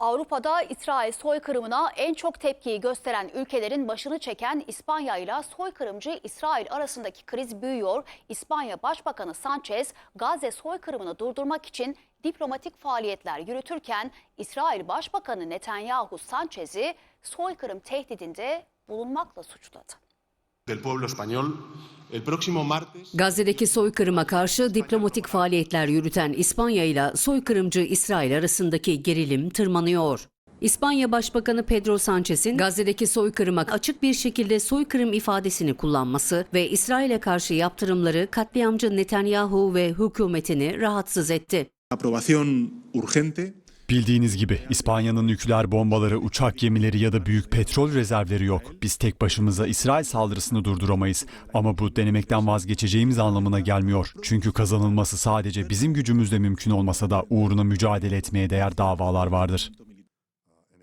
Avrupa'da İsrail soykırımına en çok tepkiyi gösteren ülkelerin başını çeken İspanya ile soykırımcı İsrail arasındaki kriz büyüyor. İspanya Başbakanı Sanchez Gazze soykırımını durdurmak için diplomatik faaliyetler yürütürken İsrail Başbakanı Netanyahu Sanchez'i soykırım tehdidinde bulunmakla suçladı. del pueblo español, Gazze'deki soykırıma karşı diplomatik faaliyetler yürüten İspanya ile soykırımcı İsrail arasındaki gerilim tırmanıyor. İspanya Başbakanı Pedro Sanchez'in Gazze'deki soykırıma açık bir şekilde soykırım ifadesini kullanması ve İsrail'e karşı yaptırımları katliamcı Netanyahu ve hükümetini rahatsız etti. aprobación urgente Bildiğiniz gibi İspanya'nın nükleer bombaları, uçak gemileri ya da büyük petrol rezervleri yok. Biz tek başımıza İsrail saldırısını durduramayız. Ama bu denemekten vazgeçeceğimiz anlamına gelmiyor. Çünkü kazanılması sadece bizim gücümüzle mümkün olmasa da uğruna mücadele etmeye değer davalar vardır.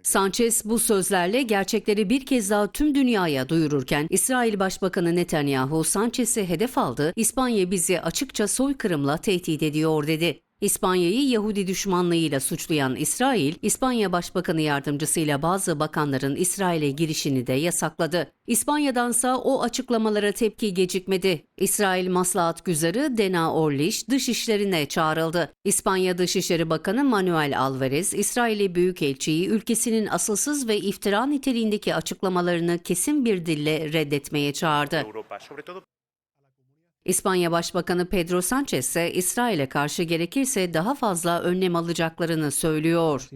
Sanchez bu sözlerle gerçekleri bir kez daha tüm dünyaya duyururken İsrail Başbakanı Netanyahu Sanchez'i hedef aldı, İspanya bizi açıkça soykırımla tehdit ediyor dedi. İspanya'yı Yahudi düşmanlığıyla suçlayan İsrail, İspanya Başbakanı yardımcısıyla bazı bakanların İsrail'e girişini de yasakladı. İspanya'dansa o açıklamalara tepki gecikmedi. İsrail Maslahat Güzarı Dena Orliş dışişlerine çağrıldı. İspanya Dışişleri Bakanı Manuel Alvarez, İsrail'i Büyükelçiyi ülkesinin asılsız ve iftira niteliğindeki açıklamalarını kesin bir dille reddetmeye çağırdı. İspanya Başbakanı Pedro Sanchez ise İsrail'e karşı gerekirse daha fazla önlem alacaklarını söylüyor.